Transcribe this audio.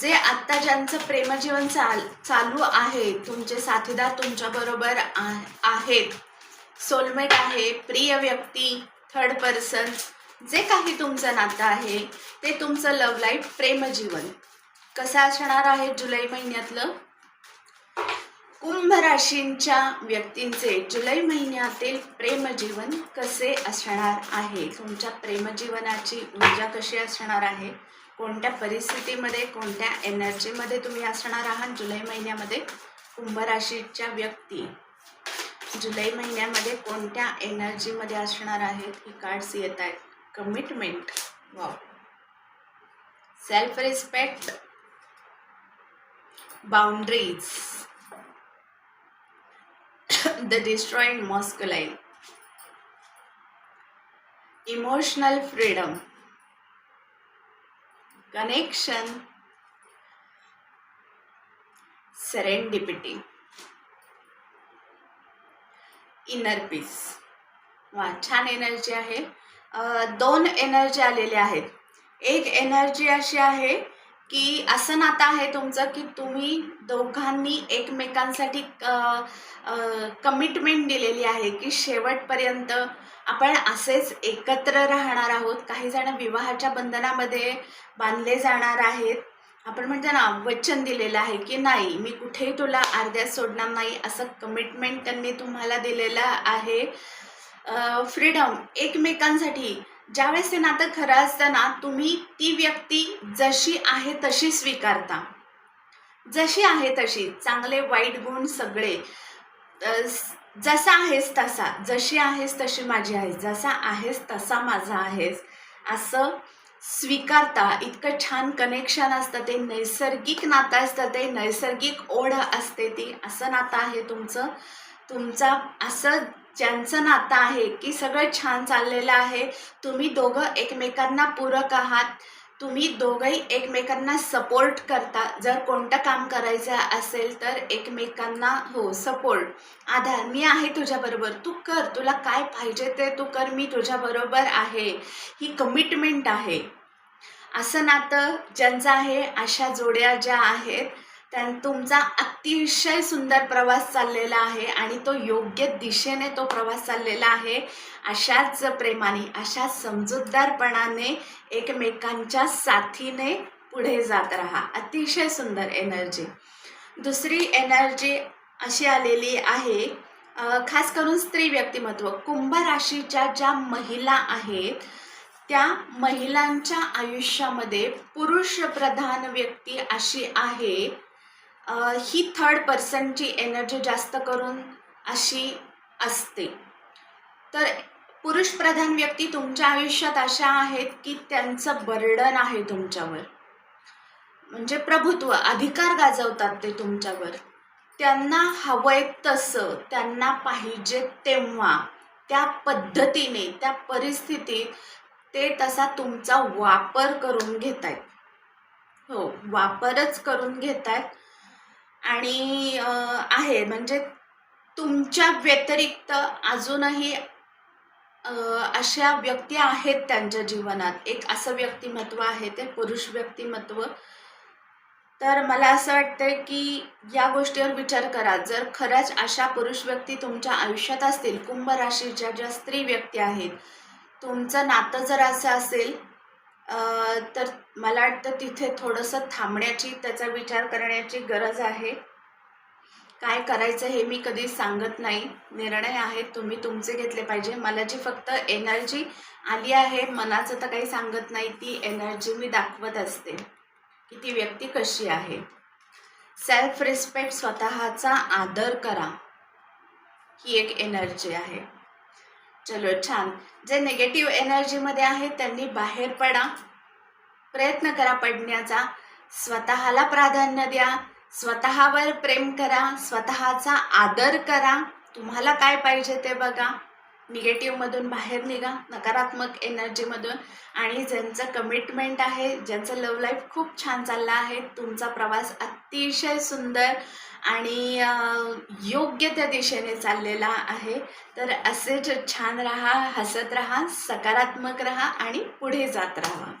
जे आत्ता ज्यांचं प्रेमजीवन चाल चालू आहे तुमचे साथीदार तुमच्याबरोबर आहेत. सोलमेट आहे प्रिय व्यक्ती थर्ड पर्सन जे काही तुमचं नातं आहे ते तुमचं लव लाईफ प्रेमजीवन. कसं असणार आहे जुलै महिन्यातलं? कुंभ राशींच्या व्यक्तींचे जुलै महिन्यातील प्रेमजीवन कसे असणार आहे? तुमच्या प्रेमजीवनाची ऊर्जा कशी असणार आहे? कोणत्या परिस्थितीमध्ये कोणत्या एनर्जीमध्ये तुम्ही असणार आहात जुलै महिन्यामध्ये? कुंभ राशीच्या व्यक्ती जुलै महिन्यामध्ये कोणत्या एनर्जीमध्ये असणार आहेत? ही कार्ड्स येत आहेत. Commitment wow self respect boundaries the destroyed masculine emotional freedom connection serendipity inner peace वा छान एनर्जी आहे दोन एनर्जी आलेल्या आहेत एक एनर्जी अशी आहे की असं नातं आहे तुमचं की तुम्ही दोघांनी एकमेकांसाठी कमिटमेंट दिलेली आहे की शेवटपर्यंत आपण असेच एकत्र राहणार आहोत. काही जण विवाहाच्या बंधनामध्ये बांधले जाणार आहेत. आपण म्हणतो ना वचन दिलेलं आहे की नाही मी कुठेही तुला अर्ध्यात सोडणार नाही असं कमिटमेंट त्यांनी तुम्हाला दिलेलं आहे. फ्रीडम एकमेकांसाठी ज्यावेळेस ते नातं खरं असतं ना तुम्ही ती व्यक्ती जशी आहे तशी स्वीकारता. जशी आहे तशी चांगले वाईट गुण सगळे. जसा आहेस तसा जशी आहेस तशी माझी आहेस जसा आहेस तसा माझा आहेस. असं स्वीकारता इतकं छान कनेक्शन असतं ते नैसर्गिक नातं असतं ते नैसर्गिक ओढ असते ती असं नातं आहे तुमचं. तुमचा असं ज्यांचं नातं आहे की सगळं छान चाललेलं आहे तुम्ही दोघं एकमेकांना पूरक आहात. तुम्ही दोघंही एकमेकांना सपोर्ट करता. जर कोणतं काम करायचं असेल तर एकमेकांना हो सपोर्ट आधार मी आहे तुझ्याबरोबर तू कर तुला काय पाहिजे ते तू कर मी तुझ्याबरोबर आहे. ही कमिटमेंट आहे. असं नातं ज्यांचं आहे अशा जोड्या ज्या आहेत त्यां तुमचा अतिशय सुंदर प्रवास चाललेला आहे आणि तो योग्य दिशेने तो प्रवास चाललेला आहे अशाच प्रेमाने अशाच समजूतदारपणाने एकमेकांच्या साथीने पुढे जात राहा. अतिशय सुंदर एनर्जी दुसरी एनर्जी अशी आलेली आहे खास करून स्त्री व्यक्तिमत्व. कुंभ राशीच्या ज्या महिला आहेत त्या महिलांच्या आयुष्यामध्ये पुरुष प्रधान व्यक्ती अशी आहे ही थर्ड पर्सनची एनर्जी जास्त करून अशी असते. तर पुरुष प्रधान व्यक्ती तुमच्या आयुष्यात अशा आहेत की त्यांचं बर्डन आहे तुमच्यावर. म्हणजे प्रभुत्व अधिकार गाजवतात ते तुमच्यावर. त्यांना हवंय तसं त्यांना पाहिजे तेव्हा त्या पद्धतीने त्या परिस्थितीत ते तसा तुमचा वापर करून घेत आहेत हो वापरच करून घेत आहेत आणि आहे. म्हणजे तुमच्या व्यतिरिक्त अजूनही अशा व्यक्ती आहेत त्यांच्या जीवनात. एक असं व्यक्तिमत्व आहे ते पुरुष व्यक्तिमत्व. तर मला असं वाटतं की या गोष्टीवर विचार करा. जर खरंच अशा पुरुष व्यक्ती तुमच्या आयुष्यात असतील कुंभ राशीच्या ज्या स्त्री व्यक्ती आहेत तुमचं नातं जर असं असेल तर मला वाटतं तिथे थोडंसं थांबण्याची त्याचा विचार करण्याची गरज आहे. काय करायचं हे मी कधी सांगत नाही. निर्णय आहेत तुम्ही तुमचे घेतले पाहिजे. मला जी फक्त एनर्जी आली आहे मनाचं तर काही सांगत नाही ती एनर्जी मी दाखवत असते. की ती व्यक्ती कशी आहे. सेल्फ रिस्पेक्ट स्वतःचा आदर करा. ही एक एनर्जी आहे. चलो छान. जे निगेटिव्ह एनर्जीमध्ये आहे त्यांनी बाहेर पडा. प्रयत्न करा पडण्याचा. स्वतःला प्राधान्य द्या. स्वतःवर प्रेम करा. स्वतःचा आदर करा. तुम्हाला काय पाहिजे ते बघा. निगेटिव्हमधून बाहेर निघा नकारात्मक एनर्जीमधून आणि ज्यांचं कमिटमेंट आहे ज्यांचं लव लाईफ खूप छान चाललं आहे तुमचा प्रवास अतिशय सुंदर आणि योग्य त्या दिशेने चाललेला आहे. तर असेच छान राहा हसत राहा सकारात्मक राहा आणि पुढे जात राहा.